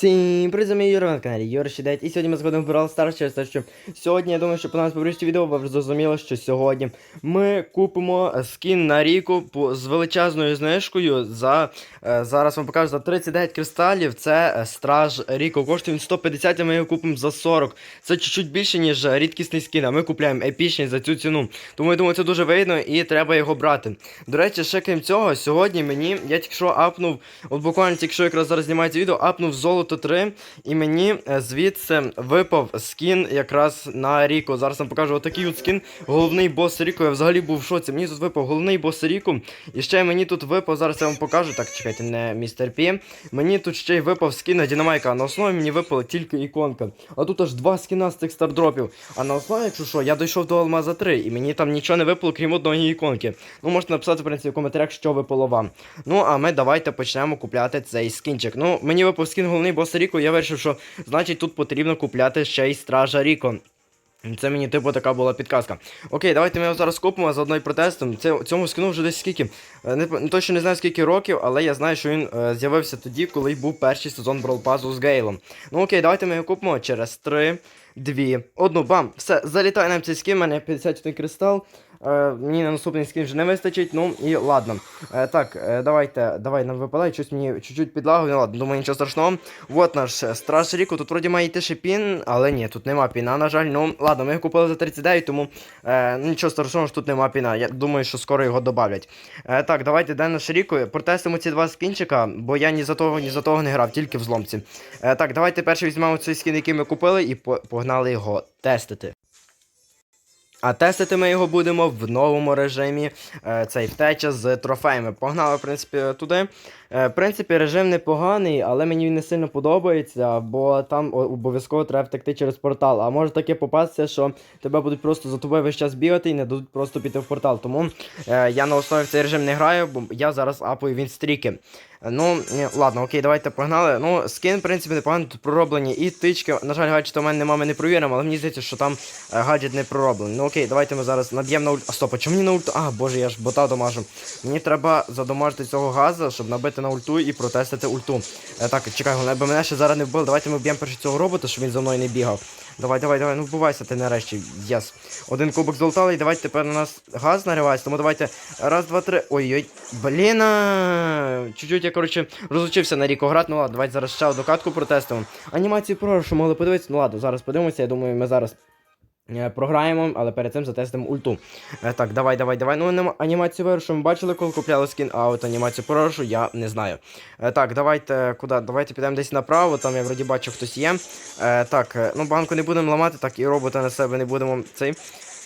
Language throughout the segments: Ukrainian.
Всім привіт, вами Юра на каналі Юра Щедеть. І сьогодні ми згодом в Brawl Stars через те, що сьогодні, я думаю, що по нас побрижці відео ви вже зрозуміли, що сьогодні ми купимо скін на ріку з величезною знижкою за, е, зараз вам покажу, за 39 кристалів. Це е, страж Ріко. Коштує він 150, а ми його купимо за 40. Це чуть-чуть більше, ніж рідкісний скін, а ми купляємо епічний за цю ціну. Тому я думаю, це дуже вигідно і треба його брати. До речі, ще крім цього, сьогодні мені, я тільки що апнув, от буквально тільки що якраз зараз знімається відео, апнув золото 3, і мені е, звідси випав скін якраз на Ріко. Зараз вам покажу отакий от скін, головний бос Ріко. Я взагалі був в шоці. Мені тут випав головний бос Ріко. І ще мені тут випав, зараз я вам покажу. Так, чекайте, не містер Пі. Мені тут ще й випав скін на Дінамайка. На основі мені випала тільки іконка. А тут аж два скіна з цих стардропів. А на основі, якщо що, я дійшов до Алмаза 3, і мені там нічого не випало, крім одної іконки. Ну, можете написати, в принципі, в коментарях, що випало вам. Ну, а ми давайте почнемо купляти цей скінчик. Ну, мені випав скін головний боса Ріко, я вирішив, що значить тут потрібно купляти ще й стража Ріко. Це мені типу така була підказка. Окей, давайте ми його зараз купимо заодно і протестом. Це цьому скину вже десь скільки. е, Не, точно не знаю скільки років, але я знаю, що він е, з'явився тоді, коли був перший сезон Brawl Pass з Гейлом. Ну окей, давайте ми його купимо через 3, 2, 1, бам! Все, залітає нам цей скін, у мене 51 кристал. Е, мені на наступний скін вже не вистачить, ну і ладно. Е, так, е, давайте, давай нам випадає, щось мені чуть-чуть підлагує, ну ладно, думаю, нічого страшного. Вот наш е, страж Ріку, тут вроді має йти ще пін, але ні, тут нема піна, на жаль. Ну, ладно, ми його купили за 39, тому е, нічого страшного, що тут нема піна. Я думаю, що скоро його добавлять. Е, так, давайте де наш Ріку. Протестимо ці два скінчика, бо я ні за того, ні за того не грав, тільки в зломці. Е, так, давайте перше візьмемо цей скін, який ми купили, і по- погнали його тестити. А тестити ми його будемо в новому режимі. Е, цей втеча з трофеями. Погнали, в принципі, туди. Е, в принципі, режим непоганий, але мені він не сильно подобається, бо там обов'язково треба втекти через портал. А може таке попастися, що тебе будуть просто за тобою весь час бігати і не дадуть просто піти в портал. Тому е, я на основі в цей режим не граю, бо я зараз апую він стріки. Ну, ні, ладно, окей, давайте погнали. Ну, скін, в принципі, непогано тут пророблені. І тички, на жаль, гаджет у мене нема, ми не провіримо, але мені здається, що там е, гаджет не пророблений. Ну окей, давайте ми зараз наб'ємо на ульт. А стоп, а чому мені на ульту? А, боже, я ж бота домажу. Мені треба задомажити цього газа, щоб набити на ульту і протестити ульту. Е, так, чекай, аби мене ще зараз не вбили. Давайте ми вб'ємо перше цього робота, щоб він за мною не бігав. Давай, давай, давай, ну вбивайся ти нарешті. Єс. Один кубок золотали, і давайте тепер на нас газ наривається, тому давайте. Раз, два, три. Ой-ой. Блін. Чуть-чуть я, коротше, розучився на ріку грати. Ну ладно, давайте зараз ще одну катку протестимо. Анімацію прошу, могли подивитися. Ну ладно, зараз подивимося, я думаю, ми зараз. Е, Програємо, але перед цим затестимо ульту. Е, так, давай, давай, давай. Ну, анімацію вирушу ми бачили, коли купляли скін, а от анімацію прошу я не знаю. Е, так, давайте куди? Давайте підемо десь направо, там я вроді бачу хтось є. Так, ну банку не будемо ламати, так і робота на себе не будемо цей.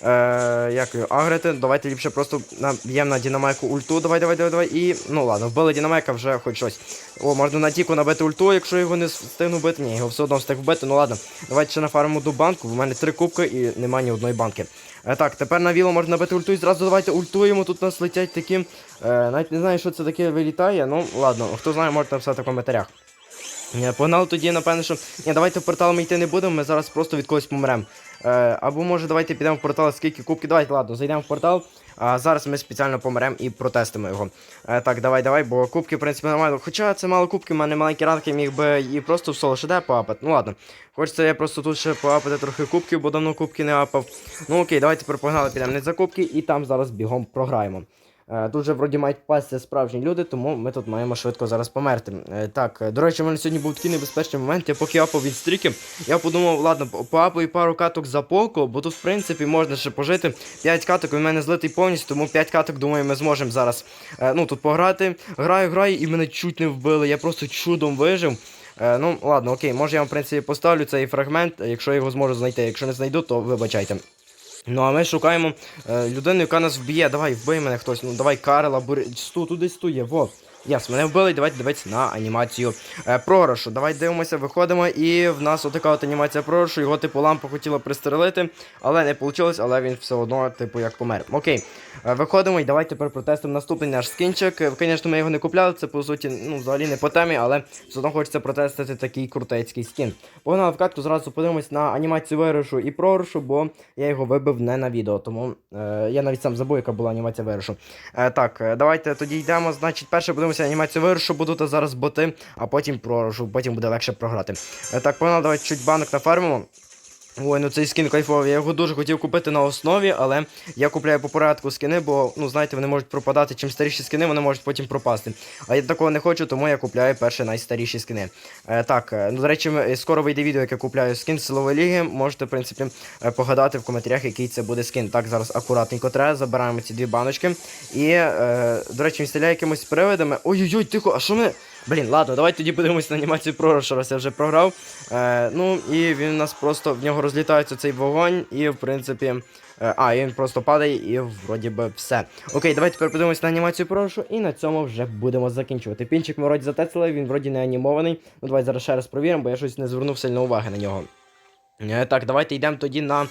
Е, як його, агрити, давайте ліпше просто наб'ємо на Дінамайку ульту. Давай, давай, давай, давай. І. Ну ладно, вбили Дінамайка вже хоч щось. О, можна на Тіку набити ульту, якщо його не встигну вбити. Ні, його все одно встиг вбити. Ну ладно. Давайте ще нафармимо до банку, в мене три кубки і немає ні одної банки. Е, так, тепер на віло можна набити ульту і зразу давайте ультуємо. Тут у нас летять такі. Е, навіть не знаю, що це таке вилітає. Ну, ладно, хто знає, можете написати в коментарях. Погнали тоді, напевно, що. Ні, давайте в портал ми йти не будемо, ми зараз просто від когось помремо. Е, або може давайте підемо в портал, скільки кубків. Давайте, ладно, зайдемо в портал. А зараз ми спеціально помремо і протестимо його. Е, так, давай, давай, бо кубки, в принципі, нормально. Хоча це мало кубки, в мене маленькі ранки, міг би і просто в соло шеде поапати. Ну ладно. Хочеться я просто тут ще поапати трохи кубків, бо давно кубки не апав. Ну окей, давайте тепер погнали, підемо не за кубки і там зараз бігом програємо. Е, Тут же вроді мають пастися справжні люди, тому ми тут маємо швидко зараз померти. Е, Так, е, до речі, в мене сьогодні був такий небезпечний момент. Я поки апав від стріки, я подумав, ладно, по- поапаю пару каток за полку, бо тут, в принципі, можна ще пожити. 5 каток у мене злитий повністю, тому 5 каток, думаю, ми зможемо зараз е, ну, тут пограти. Граю, граю, і мене чуть не вбили. Я просто чудом вижив. Е, ну, ладно, окей, може я вам, в принципі, поставлю цей фрагмент, якщо його зможу знайти. Якщо не знайду, то вибачайте. Ну, а ми шукаємо е, людину, яка нас вб'є. Давай, вбий мене хтось. Ну давай Карла, бери. Сту, туди стує, во. Яс, мене вбили, давайте дивитися на анімацію е, програшу. Давай дивимося, виходимо, і в нас отака от анімація програшу. Його, типу, лампа хотіла пристрелити, але не вийшло, але він все одно, типу, як помер. Окей. Е, виходимо і давайте тепер протестимо наступний наш скінчик. Е, Звісно, ми його не купляли, це по суті, ну, взагалі не по темі, але все одно хочеться протестити такий крутецький скін. Погнали в катку, зразу подивимось на анімацію вирушу і програшу, бо я його вибив не на відео, тому е, я навіть сам забув, яка була анімація вирушу. Е, так, е, давайте тоді йдемо. Значить, перше подивимось подивимося анімацію виршу, буду, то зараз боти, а потім пророжу, потім буде легше програти. Е, так, погнали, давайте чуть банок нафармимо. Ой, ну цей скін кайфовий. Я його дуже хотів купити на основі, але я купляю по порядку скини, бо, ну знаєте, вони можуть пропадати. Чим старіші скини, вони можуть потім пропасти. А я такого не хочу, тому я купляю перші найстаріші скини. Е, так, е, ну до речі, скоро вийде відео, як я купляю скін силової ліги. Можете, в принципі, е, погадати в коментарях, який це буде скін. Так, зараз акуратненько треба, забираємо ці дві баночки. І, е, до речі, він стріляє якимось привидами. Ой-ой-ой, тихо, а що ми. Блін, ладно, давайте тоді подивимось на анімацію програшу, раз я вже програв. Е, ну і він у нас просто в нього розлітається цей вогонь, і в принципі. е, а, і він просто падає, і вроді би все. Окей, давайте тепер подивимось на анімацію програшу, і на цьому вже будемо закінчувати. Пінчик ми вроді затеслили, він вроді не анімований. Ну давайте зараз ще раз провіримо, бо я щось не звернув сильно уваги на нього. Е, Так, давайте йдемо тоді на,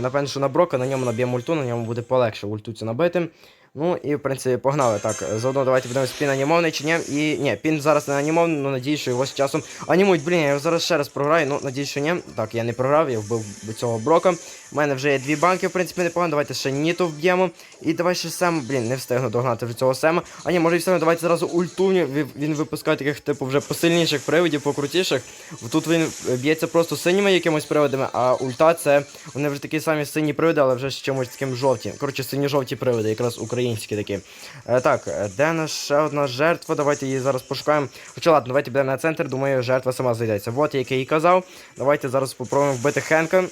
напевно, що на Брока, на ньому наб'ємо ульту, на ньому буде полегше ульту цю набити. Ну і в принципі погнали. Так, заодно давайте подивимось, пін анімований чи ні. І ні, пін зараз не анімований, ну надіюсь, що його з часом анімують. Блін, я його зараз ще раз програю. Ну, надіюсь, що ні. Так, я не програв, я вбив цього брока. У мене вже є дві банки, в принципі, непогано. Давайте ще Ніту вб'ємо. І давай ще Сем, блін, не встигну догнати вже цього Сема. А ні, може і встигну, давайте зразу ульту. Він випускає таких, типу, вже посильніших привидів, покрутіших. Тут він б'ється просто синіми якимось привидами, а ульта це вони вже такі самі сині привиди, але вже з чимось таким жовті. Коротше, сині-жовті привиди, якраз українські такі. Е, так, е, де наша одна жертва? Давайте її зараз пошукаємо. Хоча ладно, давайте підемо на центр, думаю, жертва сама зайдеться. Вот, як я їй казав. Давайте зараз спробуємо вбити Хенка.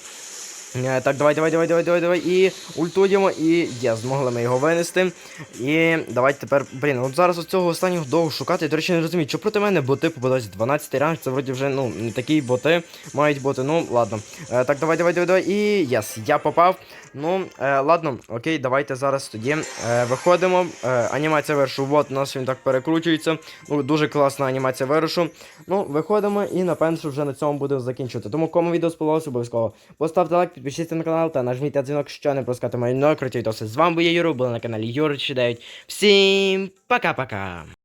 Е, Так, давай, давай, давай, давай, давай, давай. І ультуємо, і є, змогли ми його винести. І давайте тепер. Блін, от зараз от цього останнього довго шукати. Я, до речі, не розумію, що проти мене боти попадаються 12 ранг, це вроді вже ну, не такі боти мають бути. Ну, ладно. Е, так, давай, давай, давай, давай. І єс, я попав. Ну, е, ладно, окей, давайте зараз тоді виходимо. Анімація вершу, от у нас він так перекручується. Ну, дуже класна анімація вирушу. Ну, виходимо і напевно, що вже на цьому будемо закінчувати. Тому кому відео сподобалося, обов'язково поставте лайк, підпишіться на канал та нажміть на дзвінок, що не пропускати мої нові круті відоси. З вами був я Юру, були на каналі Юр 9. Всім пока-пока!